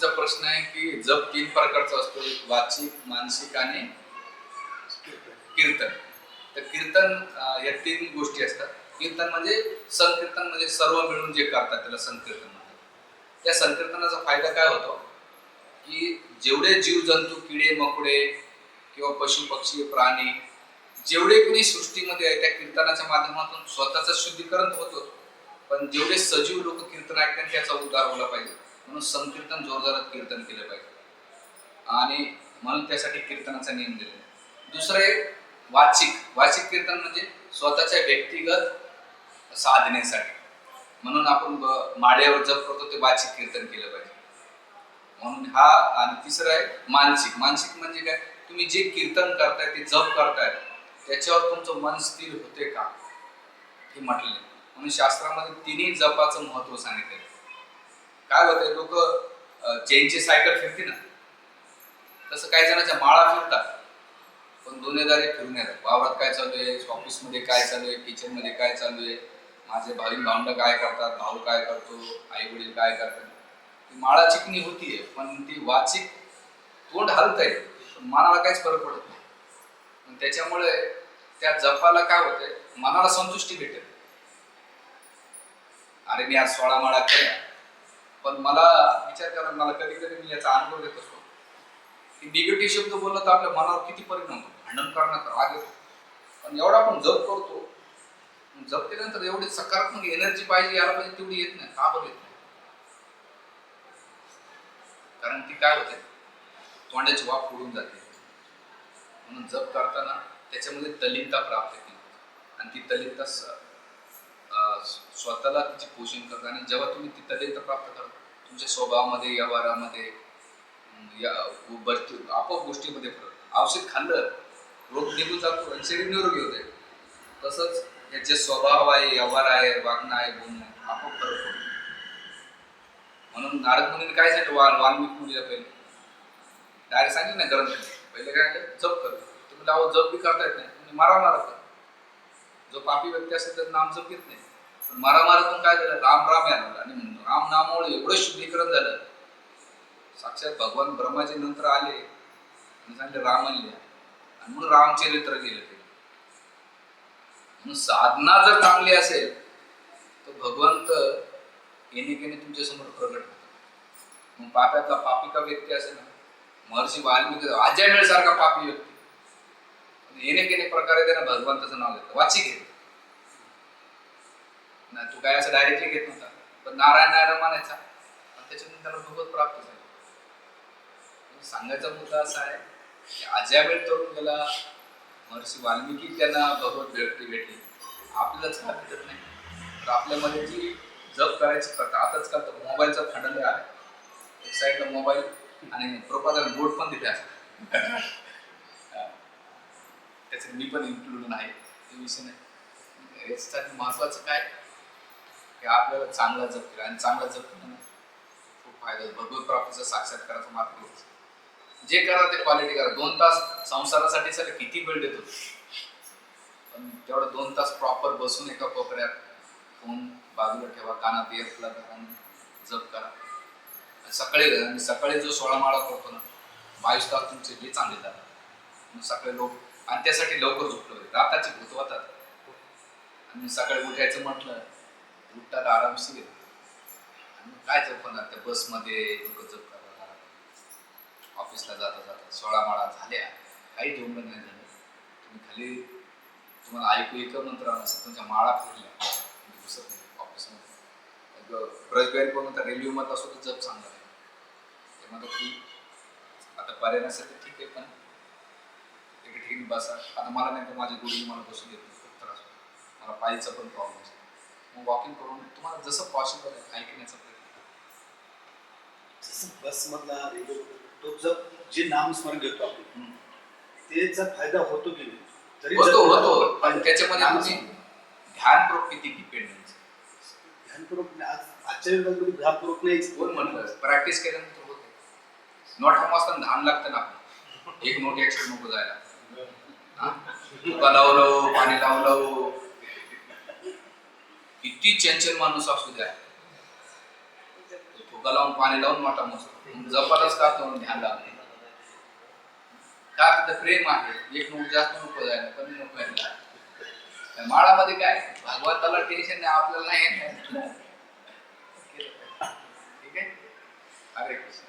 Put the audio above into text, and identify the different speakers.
Speaker 1: चा प्रश्न आहे की जप तीन प्रकारचा असतो एक वाचिक मानसिक आणि कीर्तन. तर कीर्तन या तीन गोष्टी असतात. कीर्तन म्हणजे संकीर्तन म्हणजे सर्व मिळून जे करतात त्याला संकीर्तन म्हणतात. त्या संकीर्तनाचा फायदा काय होतो? की जेवढे जीव जंतू किडे मकुडे किंवा पशु पक्षी प्राणी जेवढे कोणी सृष्टीमध्ये आहे त्या कीर्तनाच्या माध्यमातून स्वतःचं शुद्धीकरण होतं. पण जेवढे सजीव लोक कीर्तन ऐकतात त्याचा उद्धार होला पाहिजे. म्हणून संकीर्तन जोरदारात कीर्तन केलं पाहिजे. आणि म्हणून त्यासाठी कीर्तनाचा नियम दिलेला दुसरं एक वाचिक. वाचिक कीर्तन म्हणजे स्वतःच्या व्यक्तिगत साधनेसाठी. म्हणून आपण माळ्यावर जप करतो ते वाचिक कीर्तन केलं पाहिजे. म्हणून हा आणि तिसरं आहे मानसिक. मानसिक म्हणजे काय? तुम्ही जे कीर्तन करताय ते जप करताय त्याच्यावर तुमचं मन स्थिर होते का? हे म्हटले. म्हणून शास्त्रामध्ये तिन्ही जपाचं महत्त्व सांगितलेलं काय होतंय लोक चेनची सायकल फिरते ना तसं काही जणांच्या माळा फिरतात पण दुनियादारी फिरून येतात. वावरात काय चालू आहे ऑफिसमध्ये काय चालू आहे किचनमध्ये काय चालू आहे माझे भाई भावंड काय करतात भाऊ काय करतो आई वडील काय करतात. ती माळा चिकणी होतीये पण ती वाचिक तोंड हलत आहे पण मनाला काहीच फरक पडत नाही. पण त्याच्यामुळे त्या जपाला काय होतंय मनाला संतुष्टी भेटेल. अरे मी आज सोळा माळा केल्या. पण मला विचार करा मला कधी कधी मी याचा अनुभव घेत असतो. की निगेटिव्ह शब्द बोलला तर आपल्या मनावर किती परिणाम होतो? भांडण करण्याचा राग येतो. पण एवढा आपण जप करतो जप केल्यानंतर एवढी सकारात्मक एनर्जी पाहिजे याला पाहिजे तेवढी येत नाही का बरं येत नाही? कारण ती काय होते? तोंडाची वाफ फोडून जाते. म्हणून जप करताना त्याच्यामध्ये तल्लीनता प्राप्त केली आणि ती तलिनता स्वतःला तिचे पोषण करता आणि जेव्हा तुम्ही ती तल्लीनता प्राप्त करता तुमच्या स्वभावामध्ये व्यवहारामध्ये या आपोआप गोष्टीमध्ये फरक औषध खाल्लं रोग निघून जातो आणि शरीर निरोगी होते. तसंच याचे स्वभाव आहे व्यवहार आहे वागणं आहे बोलणं आपोआप फरक पडतो म्हणून नारद मुनीने काय सांगितलं? वाल वाल्मिक मुनीला पहिले. डायरेक्ट सांगितलं ना ग्रंथ. पहिले काय जप कर तुम्ही लावा जप बी करता येत नाही. तुम्ही मारा मारा कर. जो पापी व्यक्ती असेल तर नाम जप घेत नाही. पण मारा काय झालं? राम राम यायला आणि राम नामामुळे एवढं शुद्धीकरण झालं. साक्षात भगवान ब्रह्माजी नंतर आले आणि सांगितले राम लिहा आणि म्हणून रामचरित्र गेलं ते म्हणून साधना जर चांगली असेल तर भगवंत येणे केणे तुमच्यासमोर प्रगट मग पाप्यातला पापी का व्यक्ती असेल ना महर्षी वाल्मिकी अजय सारखा पापी व्यक्ती. येणे केणे प्रकारे त्यानं भगवंताचं नाव घेतलं. वाची घेतलं नाही तू काय असं डायरेक्टली घेत नव्हता. पण नारायण नारायण मानायचा आणि त्याच्यातून त्याला भगवत प्राप्त झाली. म्हणजे सांगायचा मुद्दा असा आहे की अज्या वेळ तरुण गेला महर्षी वाल्मिकी त्यांना भगवत भेटली. भेटली आपल्यालाच का भेटत नाही. तर आपल्यामध्ये जी जप करायची करता आताच का मोबाईलचा खंडन आहे. एक साईडला मोबाईल आणि प्रोपाला बोर्ड पण तिथे असतात. त्याचं मी पण इन्क्लूड नाही ते विषय नाही. याच्यासाठी महत्वाचं काय? की आपल्याला चांगला जप केला आणि चांगला जप केला खूप फायदा होतो. भगवत प्राप्तीचा साक्षात्काराचा मार्ग जे करा ते क्वालिटी करा. दोन तास संसारासाठी सर किती वेळ देतो? पण तेवढं दोन तास प्रॉपर बसून एका कोपऱ्यात फोन बाजूला ठेवा कानात एअरला धरून आणि जप करा. सकाळी आणि सकाळी जो सोळा माळा करतो ना बावीस तास तुमचे जे चांगले जातात मग सकाळी लोक आणि त्यासाठी लवकर झोपलं पाहिजे. राताची भूत होतात. आणि सकाळी उठायचं म्हटलं उठतात आरामशीर आणि मग काय जपणार त्या बसमध्ये? लोक जप करणार ऑफिसला जाता जाता सोळा माळा झाल्या. काही डोंगर नाही झालं. तुम्ही खाली तुम्हाला ऐकू एक मंत्र नसेल तुमच्या माळा फिरल्या. दिसत नाही ऑफिसमध्ये. ब्रशबेरी पण तर रेल्वे मध्ये असो तर जप चांगला आहे. ते म्हणतात की आता पर्याय नसेल तर ठीक आहे पण तिकडे ठिकाणी बसा. आता मला नाही तर माझ्या गुढी मला बसून येतो त्रास होतो. मला पायीचा पण प्रॉब्लेम असतो वॉकिंग करून तुम्हाला जसं पॉसिबल आहे ऐकण्याचा प्रयत्न करा.
Speaker 2: जसं बसमधला रेल्वे तो जर जे नामस्मरण घेतो आपण. त्याचा फायदा होतो की नाही जरी
Speaker 1: होतो होतो पण त्याच्यामध्ये तुम्ही ध्यानपूर्वक किती डिपेंडन्स
Speaker 2: ध्यानपूर्वक आज आजच्या युगामध्ये ध्यानपूर्वक नाहीच
Speaker 1: कोण म्हणलं प्रॅक्टिस केल्यानंतर होते नोट वाजताना ध्यान लागतं ना. एक नोट एक्स्ट्रा नको जायला? तुका लावलं पाणी लावलं किती चंचल माणूस असू द्या. फुगा लावून पाणी लावून मोठा मस्त. जपातच का तो ध्यान लागले का तिथं प्रेम आहे? एक नको जास्त नको जायला कमी नको यायला. माळामध्ये काय? भागवताला टेन्शन नाही आपल्याला नाही ठीक आहे? हरे कृष्ण.